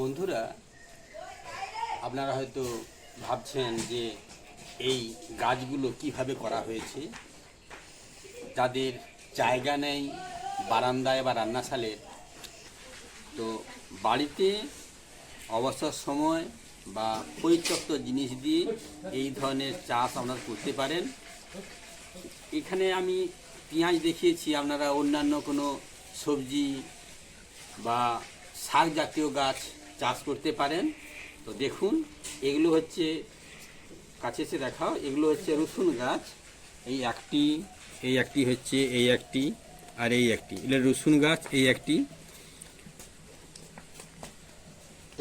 বন্ধুরা, আপনারা হয়তো ভাবছেন যে এই গাছগুলো কীভাবে করা হয়েছে? তাদের জায়গা নেই, বারান্দায় বা রান্নাশালের তো বাড়িতে অবসর সময় বা পরিত্যক্ত জিনিস দিয়ে এই ধরনের চাষ আপনারা করতে পারেন। এখানে আমি পেঁয়াজ দেখিয়েছি, আপনারা অন্যান্য কোনো সবজি বা শাক জাতীয় গাছ চাষ করতে পারেন। তো দেখুন, এগুলো হচ্ছে কাছে এসে দেখাও, এগুলো হচ্ছে রসুন গাছ। এই একটি এই একটি হচ্ছে, এই একটি, আর এই একটি। এগুলো রসুন গাছ, এই একটি।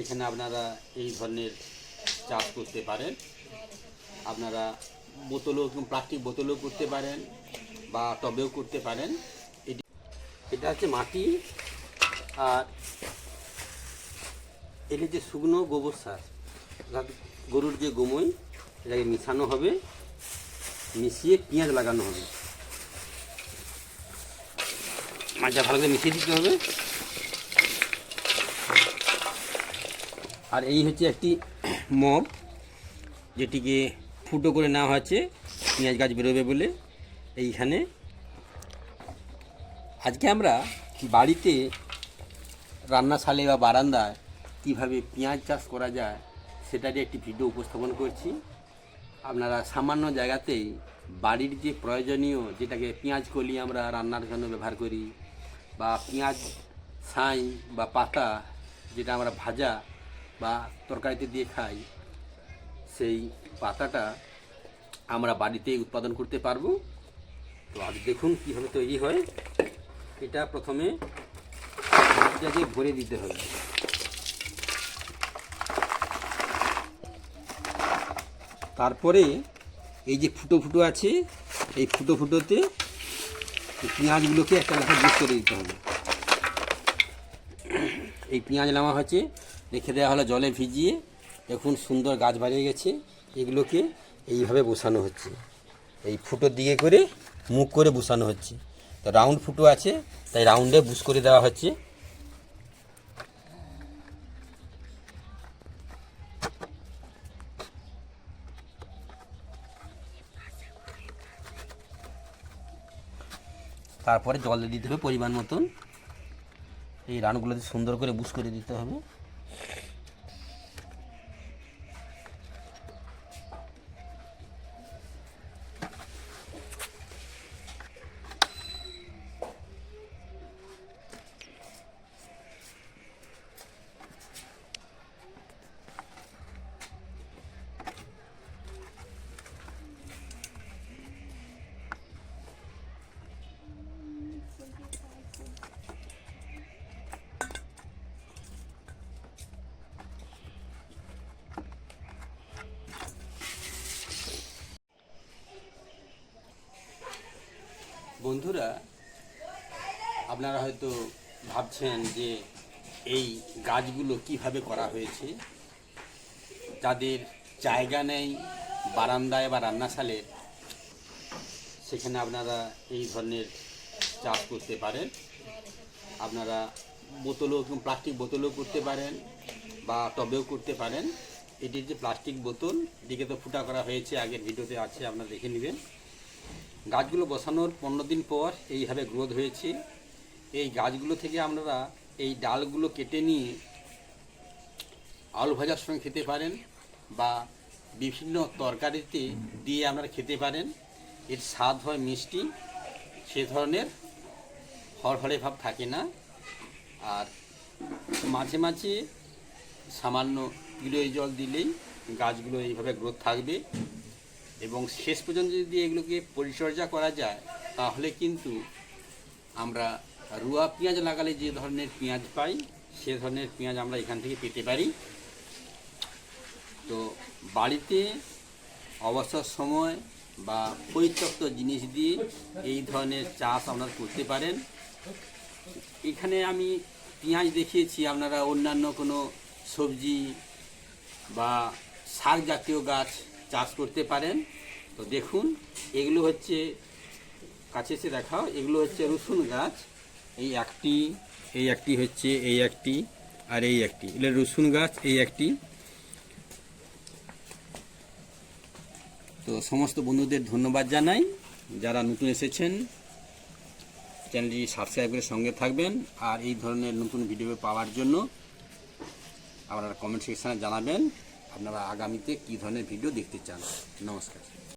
এখানে আপনারা এই ধরনের চাষ করতে পারেন। আপনারা বোতলও প্লাস্টিক বোতলও করতে পারেন বা টবেও করতে পারেন। এটি, এটা হচ্ছে মাটি। আর এটা যে শুকনো গোবর সার গরুর যে গোময়, এটাকে মিশানো হবে, মিশিয়ে পেঁয়াজ লাগানো হবে। মাছটা ভালো করে মিশিয়ে দিতে হবে। আর এই হচ্ছে একটি মগ, যেটিকে ফুটো করে নেওয়া হয়েছে, পেঁয়াজ গাছ বেরোবে বলে। এইখানে আজকে আমরা বাড়িতে রান্নাশালে বা বারান্দায় কীভাবে পেঁয়াজ চাষ করা যায় সেটারই একটি ভিডিও উপস্থাপন করছি। আপনারা সামান্য জায়গাতেই বাড়ির যে প্রয়োজনীয় যেটাকে পেঁয়াজ কলি আমরা রান্নার জন্য ব্যবহার করি, বা পেঁয়াজ ছাই বা পাতা যেটা আমরা ভাজা বা তরকারিতে দিয়ে খাই, সেই পাতাটা আমরা বাড়িতেই উৎপাদন করতে পারব। তো আজ দেখুন কীভাবে তৈরি হয়। এটা প্রথমে ভরে দিতে হবে। তারপরে এই যে ফুটো ফুটো আছে, এই ফুটো ফুটোতে পেঁয়াজগুলোকে একটা লেখা জুস করে দিতে হবে। এই পেঁয়াজ নামা হচ্ছে রেখে দেওয়া হলো জলে ভিজিয়ে এখন সুন্দর গাছ বাড়িয়ে গেছে, এগুলোকে এইভাবে বসানো হচ্ছে। এই ফুটোর দিকে করে মুখ করে বসানো হচ্ছে। তো রাউন্ড ফুটো আছে, তাই রাউন্ডে বুশ করে দেওয়া হচ্ছে। তারপরে জল দিতে হবে পরিমাণ মতন। এই রানগুলোতে সুন্দর করে বুশ করে দিতে হবে। বন্ধুরা, আপনারা হয়তো ভাবছেন যে এই গাছগুলো কীভাবে করা হয়েছে? যাদের জায়গা নেই, বারান্দায় বা রান্নাশালের, সেখানে আপনারা এই ধরনের চাষ করতে পারেন। আপনারা বোতলও প্লাস্টিক বোতলও করতে পারেন বা টবেও করতে পারেন। এটির যে প্লাস্টিক বোতল। দিকে তো ফুটা করা হয়েছে, আগের ভিডিওতে আছে, আপনারা দেখে নেবেন। গাছগুলো বসানোর পনেরো দিন পর এইভাবে গ্রোথ হয়েছে। এই গাছগুলো থেকে আপনারা এই ডালগুলো কেটে নিয়ে আলু ভাজার সঙ্গে খেতে পারেন বা বিভিন্ন তরকারিতে দিয়ে আপনারা খেতে পারেন। এর স্বাদ হয় মিষ্টি, সে ধরনের হড়হড়ে ভাব থাকে না। আর মাঝে মাঝে সামান্য গিলোয় জল দিলেই গাছগুলো এইভাবে গ্রোথ থাকবে। এবং শেষ পর্যন্ত যদি এগুলোকে পরিচর্যা করা যায়, তাহলে কিন্তু আমরা রুয়া পেঁয়াজ লাগালে যে ধরনের পেঁয়াজ পাই, সে ধরনের পেঁয়াজ আমরা এখান থেকে পেতে পারি। তো বাড়িতে অবসর সময় বা পরিত্যক্ত জিনিস দিয়ে এই ধরনের চাষ আপনারা করতে পারেন। এখানে আমি পেঁয়াজ দেখিয়েছি, আপনারা অন্যান্য কোনো সবজি বা শাক জাতীয় গাছ চাষ করতে পারেন। তো দেখুন, এগুলো হচ্ছে, কাছে এসে দেখাও, এগুলো হচ্ছে রসুন গাছ। এই একটি এই একটি হচ্ছে, এই একটি, আর এই একটি। এটা রসুন গাছ, এই একটি। তো সমস্ত বন্ধুদের ধন্যবাদ জানাই। যারা নতুন এসেছেন, চ্যানেলটি সাবস্ক্রাইব করে সঙ্গে থাকবেন। আর এই ধরনের নতুন ভিডিও পাওয়ার জন্য আপনারা কমেন্ট সেকশানে জানাবেন। আপনারা আগামীতে কী ধরনের ভিডিও দেখতে চান? নমস্কার।